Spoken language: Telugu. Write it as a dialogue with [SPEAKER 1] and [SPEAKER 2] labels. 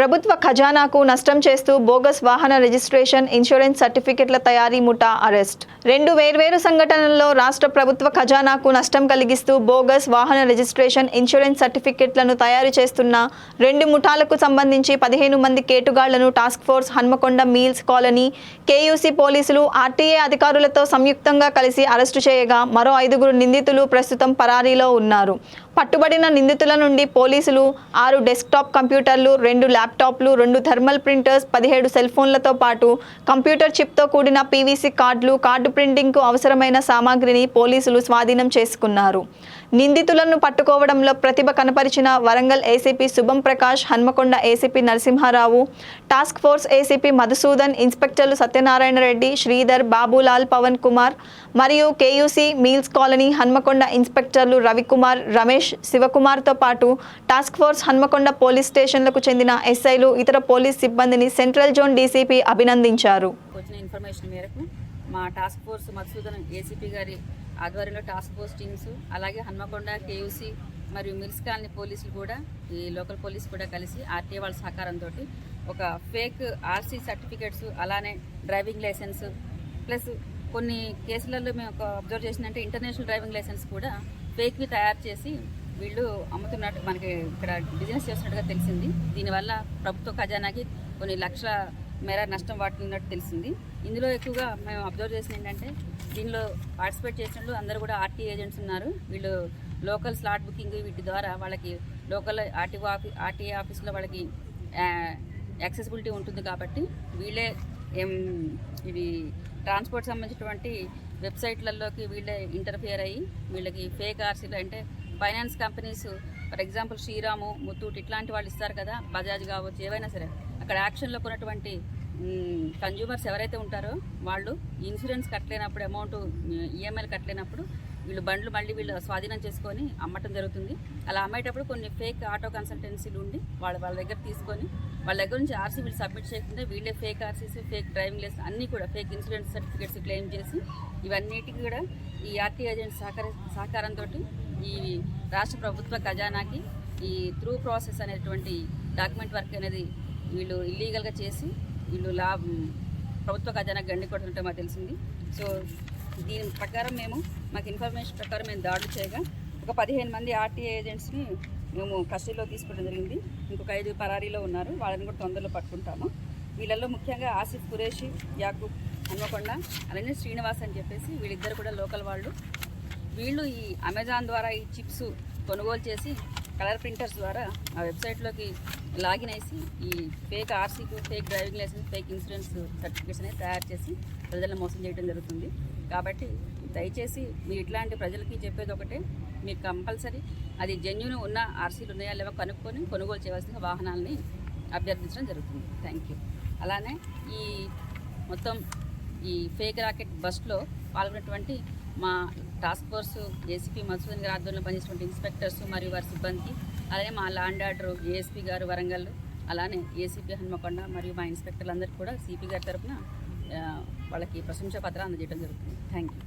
[SPEAKER 1] ప్రభుత్వ ఖజానాకు నష్టం చేస్తూ బోగస్ వాహన రిజిస్ట్రేషన్ ఇన్సూరెన్స్ సర్టిఫికెట్ల తయారీ ముఠా అరెస్ట్. రెండు వేర్వేరు సంఘటనల్లో రాష్ట్ర ప్రభుత్వ ఖజానాకు నష్టం కలిగిస్తూ బోగస్ వాహన రిజిస్ట్రేషన్ ఇన్సూరెన్స్ సర్టిఫికెట్లను తయారు చేస్తున్న రెండు ముఠాలకు సంబంధించి పదిహేను మంది కేటుగాళ్ళను task force Hanamkonda mills colony KUC పోలీసులు ఆర్టీఏ అధికారులతో సంయుక్తంగా కలిసి అరెస్టు చేయగా మరో ఐదుగురు నిందితులు ప్రస్తుతం పరారీలో ఉన్నారు. పట్టుబడిన నిందితుల నుండి పోలీసులు ఆరు డెస్క్టాప్ కంప్యూటర్లు రెండు ల్యాప్టాప్లు రెండు థర్మల్ ప్రింటర్స్ పదిహేడు సెల్ ఫోన్లతో పాటు కంప్యూటర్ చిప్తో కూడిన పీవీసీ కార్డులు కార్డు ప్రింటింగ్కు అవసరమైన సామాగ్రిని పోలీసులు స్వాధీనం చేసుకున్నారు. నిందితులను పట్టుకోవడంలో ప్రతిభ కనపరిచిన Warangal ACP Shubham Prakash Hanamkonda ACP Narasimharao task force ACP Madhusudan ఇన్స్పెక్టర్లు Satyanarayana Reddy Sridhar Babulal Pavan Kumar మరియు కేయూసీ మీల్స్ కాలనీ హన్మకొండ ఇన్స్పెక్టర్లు రవికుమార్ రమేష్ శివకుమార్తో పాటు టాస్క్ ఫోర్స్ హన్మకొండ పోలీస్ స్టేషన్లకు చెందిన ఎస్ఐలు ఇతర పోలీస్ సిబ్బందిని సెంట్రల్ జోన్ డీసీపీ అభినందించారు.
[SPEAKER 2] వచ్చిన ఇన్ఫర్మేషన్ మేరకు మా టాస్క్ ఫోర్స్ మధుసూదన్ ఏసీపీ గారి ఆధ్వర్యంలో టాస్క్ ఫోర్స్ టీమ్స్ అలాగే హన్మకొండ కేయూసీ మరియు మిల్స్ కాలనీ పోలీసులు కూడా ఈ లోకల్ పోలీస్ కూడా కలిసి ఆర్టీఏ వాళ్ళ సహకారంతో ఒక ఫేక్ ఆర్సీ సర్టిఫికేట్స్ అలానే డ్రైవింగ్ లైసెన్స్ ప్లస్ కొన్ని కేసులలో మేము ఒక అబ్జర్వ్ చేసినంటే ఇంటర్నేషనల్ డ్రైవింగ్ లైసెన్స్ కూడా ఫేక్వి తయారు చేసి వీళ్ళు అమ్ముతున్నట్టు మనకి ఇక్కడ బిజినెస్ చేస్తున్నట్టుగా తెలిసింది. దీనివల్ల ప్రభుత్వ ఖజానాకి కొన్ని లక్షల మేర నష్టం వాటిల్లినట్టు తెలిసింది. ఇందులో ఎక్కువగా మేము అబ్జర్వ్ చేసిన ఏంటంటే దీనిలో పార్టిసిపేట్ చేసినట్లు అందరూ కూడా ఆర్టీ ఏజెంట్స్ ఉన్నారు. వీళ్ళు లోకల్ స్లాట్ బుకింగ్ వీటి ద్వారా వాళ్ళకి లోకల్ ఆర్టీఓ ఆఫీ ఆర్టీఏ ఆఫీస్లో వాళ్ళకి యాక్సెసిబిలిటీ ఉంటుంది కాబట్టి వీళ్ళే ఏం ఇవి ట్రాన్స్పోర్ట్ సంబంధించినటువంటి వెబ్సైట్లలోకి వీళ్ళే ఇంటర్ఫియర్ అయ్యి వీళ్ళకి ఫేక్ ఆర్సీలు అంటే finance companies for example Shriram Muthoot ఇట్లాంటి వాళ్ళు ఇస్తారు కదా బజాజ్ కావచ్చు ఏవైనా సరే. అక్కడ యాక్షన్లో కొన్నటువంటి కన్జ్యూమర్స్ ఎవరైతే ఉంటారో వాళ్ళు ఇన్సూరెన్స్ కట్టలేనప్పుడు అమౌంట్ ఈఎంఐలు కట్టలేనప్పుడు వీళ్ళు బండ్లు మళ్ళీ వీళ్ళు స్వాధీనం చేసుకొని అమ్మటం జరుగుతుంది. అలా అమ్మేటప్పుడు కొన్ని ఫేక్ ఆటో కన్సల్టెన్సీలు ఉండి వాళ్ళు వాళ్ళ దగ్గర తీసుకొని వాళ్ళ దగ్గర నుంచి ఆర్సీ వీళ్ళు సబ్మిట్ చేయకుండా వీళ్ళే fake RCs fake driving licence అన్నీ కూడా ఫేక్ ఇన్సూరెన్స్ సర్టిఫికేట్స్ క్లెయిమ్ చేసి ఇవన్నిటికీ కూడా ఈ ఆర్టీ ఏజెంట్ సహకార సహకారంతో ఈ రాష్ట్ర ప్రభుత్వ ఖజానాకి ఈ త్రూ ప్రాసెస్ అనేటువంటి డాక్యుమెంట్ వర్క్ అనేది వీళ్ళు ఇల్లీగల్గా చేసి వీళ్ళు లా ప్రభుత్వ ఖజానా గండి కొడుతుంటే మాకు తెలిసింది. సో దీని ప్రకారం మేము మాకు ఇన్ఫర్మేషన్ ప్రకారం మేము దాడులు చేయగా ఒక పదిహేను మంది ఆర్టీఏ ఏజెంట్స్ని మేము కస్టడీలో తీసుకోవడం జరిగింది. ఇంకొక ఐదు పరారీలో ఉన్నారు. వాళ్ళని కూడా తొందరలో పట్టుకుంటాము. వీళ్ళల్లో ముఖ్యంగా ఆసిఫ్ కురేషి యాకూబ్ హన్మకొండ అలానే శ్రీనివాస్ అని చెప్పేసి వీళ్ళిద్దరు కూడా లోకల్ వాళ్ళు. వీళ్ళు ఈ అమెజాన్ ద్వారా ఈ చిప్స్ కొనుగోలు చేసి కలర్ ప్రింటర్స్ ద్వారా ఆ వెబ్సైట్లోకి లాగిన్ వేసి ఈ fake ఆర్సీకు fake driving licence fake insurance certificates అనేది తయారు చేసి ప్రజలను మోసం చేయడం జరుగుతుంది. కాబట్టి దయచేసి మీరు ఇట్లాంటి ప్రజలకి చెప్పేది ఒకటే మీరు కంపల్సరీ అది జెన్యున్ ఉన్న ఆర్సీలు ఉన్నాయా లేవో కనుక్కొని కొనుగోలు చేయవలసిన వాహనాలని అభ్యర్థించడం జరుగుతుంది. థ్యాంక్ యూ అలానే ఈ మొత్తం ఈ ఫేక్ రాకెట్ బస్లో పాల్గొన్నటువంటి మా టాస్క్ ఫోర్స్ ఏసీపీ మధుసూదన్ గారి ఆధ్వర్యంలో పనిచేసినటువంటి ఇన్స్పెక్టర్స్ మరియు వారి సిబ్బంది అలానే మా లాండ్ ఆర్డర్ ఏఎస్పీ గారు వరంగల్ అలానే ఏసీపీ హన్మకొండ మరియు మా ఇన్స్పెక్టర్లందరికీ కూడా సిపి గారి తరఫున వాళ్ళకి ప్రశంసా పత్రాలు అందజేయడం జరుగుతుంది. Thank you